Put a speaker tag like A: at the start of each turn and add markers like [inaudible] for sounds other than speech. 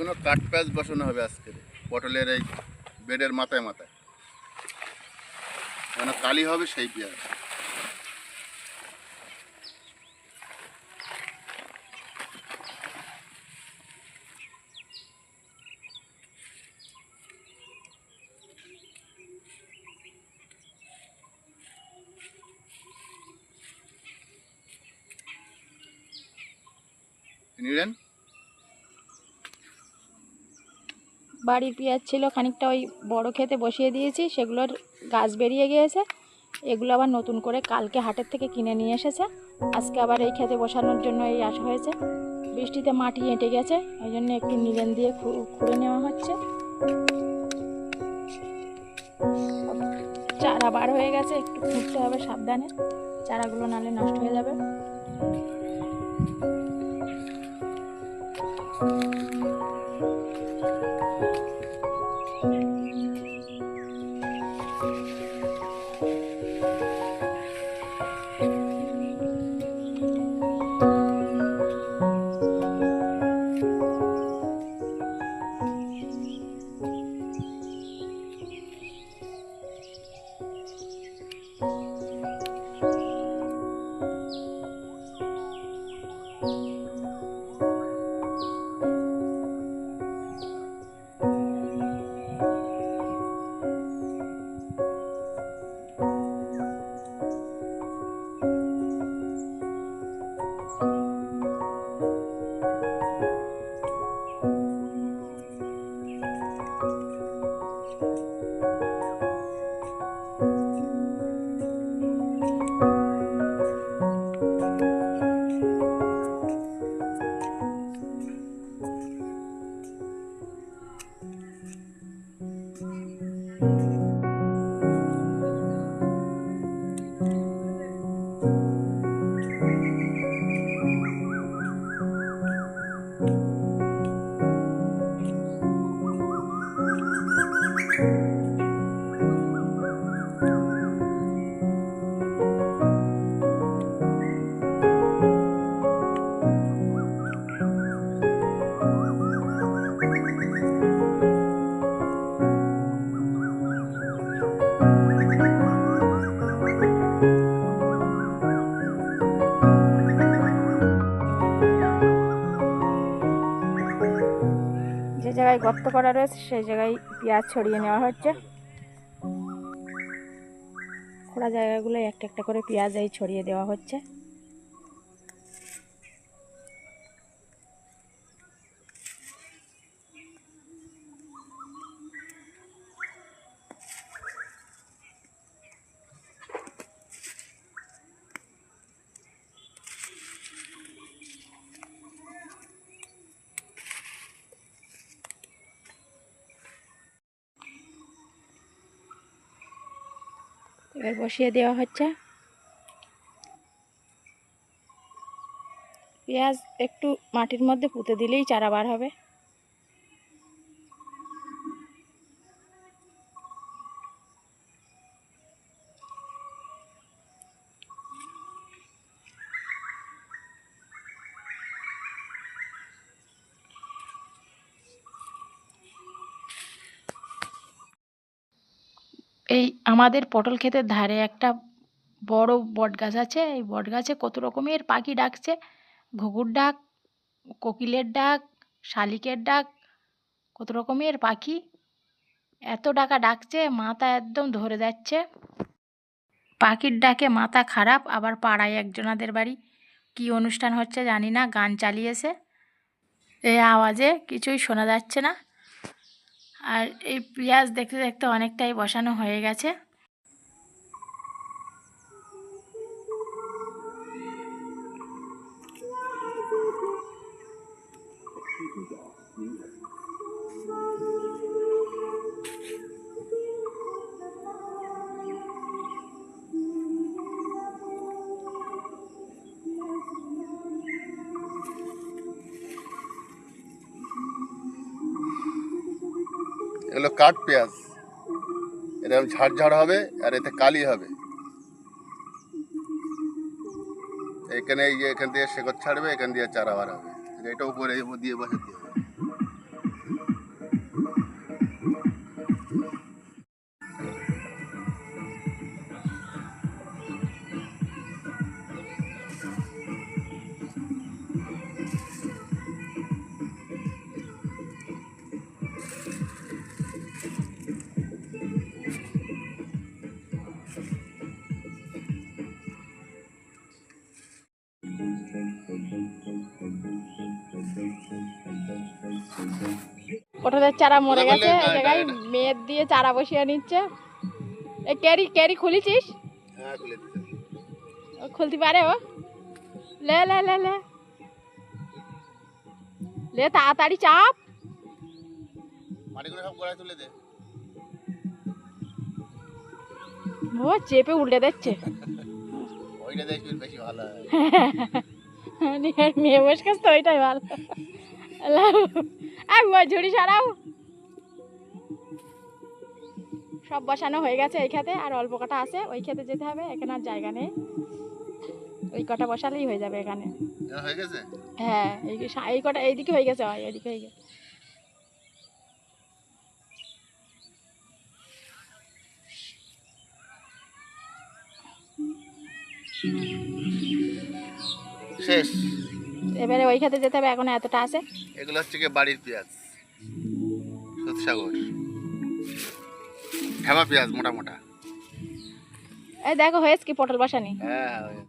A: এগুলো কাঠ প্যাচ বসানো হবে আজকে। পটলের এই বেডের মাথায় মাথায়। মানে কালি হবে সেই পেঁয়াজ। নিলেন?
B: বাড়ির পেঁয়াজ ছিল, খানিকটা ওই বড় খেতে বসিয়ে দিয়েছি, সেগুলোর গাছ বেরিয়ে গিয়েছে। এগুলো আবার নতুন করে কালকে হাটের থেকে কিনে নিয়ে এসেছে। আজকে আবার এই খেতে বসানোর জন্য এই আসা হয়েছে। বৃষ্টিতে মাটি এঁটে গেছে, ওই জন্য একটু নিলেন দিয়ে খুঁড়ে নেওয়া হচ্ছে। চারা বার হয়ে গেছে, একটু খুঁড়তে হবে সাবধানে। চারাগুলো নালে নষ্ট হয়ে যাবে। Bye. জায়গায় গর্ত করা রয়েছে, সেই জায়গায় পেঁয়াজ ছড়িয়ে নেওয়া হচ্ছে। খোলা জায়গাগুলো একটা একটা করে পেঁয়াজ এই ছড়িয়ে দেওয়া হচ্ছে। এবার বসিয়ে দেওয়া হচ্ছে। পেঁয়াজ একটু মাটির মধ্যে পুঁতে দিলেই চারা বার হবে। এই আমাদের পটল ক্ষেতের ধারে একটা বড় বট গাছ আছে। এই বট গাছে কত রকমের পাখি ডাকছে? ঘুঘুর ডাক, কোকিলের ডাক, শালিকের ডাক, কত রকমের পাখি? এত ডাকা ডাকছে, মাথা একদম ধরে যাচ্ছে। পাখির ডাকে মাথা খারাপ, আবার পাড়ায় একজনাদের বাড়ি। কি অনুষ্ঠান হচ্ছে জানি না, গান চালিয়েছে। এই আওয়াজে কিছুই শোনা যাচ্ছে না। আর এই পেঁয়াজ দেখতে দেখতে অনেকটাই বসানো হয়ে গেছে।
A: এগুলো কাঠ পেঁয়াজ। এরকম ঝাড় ঝাড় হবে আর এতে কালি হবে। এখানে এখান দিয়ে শেকড় ছাড়বে, এখান দিয়ে চারা বার হবে এটা উপরে দিয়ে বসাতে হবে।
B: পটলের চারা মরে গেছে এই জায়গায় মেয়ের দিয়ে চারা বসিয়ে নিচ্ছে। এই ক্যারি ক্যারি খুলেছিস?
A: হ্যাঁ খুলে দিতে
B: ও খুলতে পারে ও? লে লে লে লে। লে তাড়াতাড়ি চাপ। ও চেপে উল্টে দিচ্ছে। [laughs] নিজের মেয়ে বসে তো ওইটাই ভালো। আর ঝুড়ি সারাও। সব বসানো হয়ে গেছে এই খেতে আর অল্প কটা আছে ওই খেতে যেতে হবে এখানে আর জায়গা নেই। ওই কটা বসালেই হয়ে যাবে এখানে।
A: হয়ে গেছে?
B: হ্যাঁ এই এই কটা এইদিকে হয়ে গেছে হয় এইদিকে হয়ে গেছে।
A: শেষ।
B: এবারে ওই খেতে যেতে হবে এখন এতটা আছে।
A: এগুলো হচ্ছে কি বাড়ির পেঁয়াজ সুদসাগর ঢেমা পেঁয়াজ মোটা মোটা।
B: এই দেখো হয়েছে কি পটল বসানি?
A: হ্যাঁ হ্যাঁ